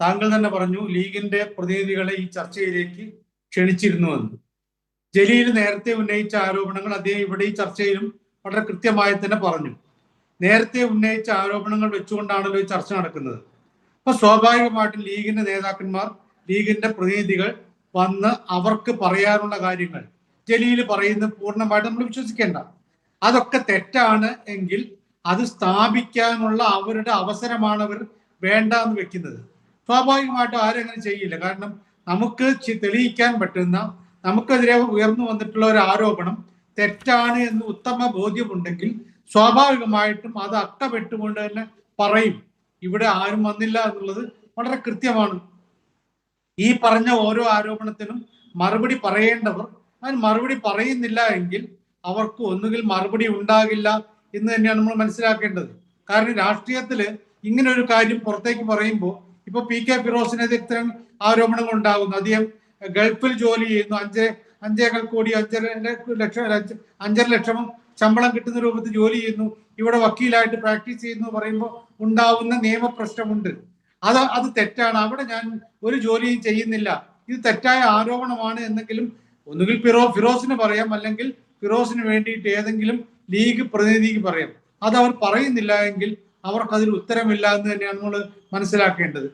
താങ്കൾ തന്നെ പറഞ്ഞു ലീഗിന്റെ പ്രതിനിധികളെ ഈ ചർച്ചയിലേക്ക് ക്ഷണിച്ചിരുന്നുവെന്ന് ജലീൽ നേരത്തെ ഉന്നയിച്ച ആരോപണങ്ങൾ അദ്ദേഹം ഇവിടെ ഈ ചർച്ചയിലും വളരെ കൃത്യമായി തന്നെ പറഞ്ഞു. നേരത്തെ ഉന്നയിച്ച ആരോപണങ്ങൾ വെച്ചുകൊണ്ടാണല്ലോ ഈ ചർച്ച നടക്കുന്നത്. അപ്പൊ സ്വാഭാവികമായിട്ടും ലീഗിന്റെ നേതാക്കന്മാർ ലീഗിന്റെ പ്രതിനിധികൾ വന്ന് അവർക്ക് പറയാനുള്ള കാര്യങ്ങൾ ജലീൽ പറയുന്നത് പൂർണമായിട്ട് നമ്മൾ വിശ്വസിക്കേണ്ട. അതൊക്കെ തെറ്റാണ് എങ്കിൽ അത് സ്ഥാപിക്കാനുള്ള അവരുടെ അവസരമാണ് അവർ വേണ്ട എന്ന് വെക്കുന്നത്. സ്വാഭാവികമായിട്ടും ആരും അങ്ങനെ ചെയ്യില്ല. കാരണം നമുക്ക് തെളിയിക്കാൻ പറ്റുന്ന നമുക്കെതിരെ ഉയർന്നു വന്നിട്ടുള്ള ഒരു ആരോപണം തെറ്റാണ് എന്ന് ഉത്തമ ബോധ്യമുണ്ടെങ്കിൽ സ്വാഭാവികമായിട്ടും അത് അക്കപ്പെട്ടുകൊണ്ട് തന്നെ പറയും. ഇവിടെ ആരും വന്നില്ല എന്നുള്ളത് വളരെ കൃത്യമാണ്. ഈ പറഞ്ഞ ഓരോ ആരോപണത്തിനും മറുപടി പറയേണ്ടവർ അതിന് മറുപടി പറയുന്നില്ല എങ്കിൽ അവർക്ക് ഒന്നുകിൽ മറുപടി ഉണ്ടാകില്ല എന്ന് തന്നെയാണ് നമ്മൾ മനസ്സിലാക്കേണ്ടത്. കാരണം രാഷ്ട്രീയത്തിൽ ഇങ്ങനെ ഒരു കാര്യം പുറത്തേക്ക് പറയുമ്പോൾ ഇപ്പൊ പി കെ ഫിറോസിനെതിരെ ഇത്തരം ആരോപണങ്ങൾ ഉണ്ടാകുന്നു. അദ്ദേഹം ഗൾഫിൽ ജോലി ചെയ്യുന്നു. അഞ്ച് അഞ്ചേകാൽ കോടി അഞ്ചര ലക്ഷം അഞ്ചര ലക്ഷം ശമ്പളം കിട്ടുന്ന രൂപത്തിൽ ജോലി ചെയ്യുന്നു. ഇവിടെ വക്കീലായിട്ട് പ്രാക്ടീസ് ചെയ്യുന്നു പറയുമ്പോൾ ഉണ്ടാവുന്ന നിയമപ്രശ്നമുണ്ട്. അത് അത് തെറ്റാണ്. അവിടെ ഞാൻ ഒരു ജോലിയും ചെയ്യുന്നില്ല. ഇത് തെറ്റായ ആരോപണമാണ് എന്നെങ്കിലും ഒന്നുകിൽ ഫിറോ ഫിറോസിന് പറയാം. അല്ലെങ്കിൽ ഫിറോസിന് വേണ്ടിയിട്ട് ഏതെങ്കിലും ലീഗ് പ്രതിനിധിക്ക് പറയാം. അത് അവർ പറയുന്നില്ല എങ്കിൽ അവർക്കതിൽ ഉത്തരമില്ല എന്ന് തന്നെയാണ് നമ്മൾ മനസ്സിലാക്കേണ്ടത്.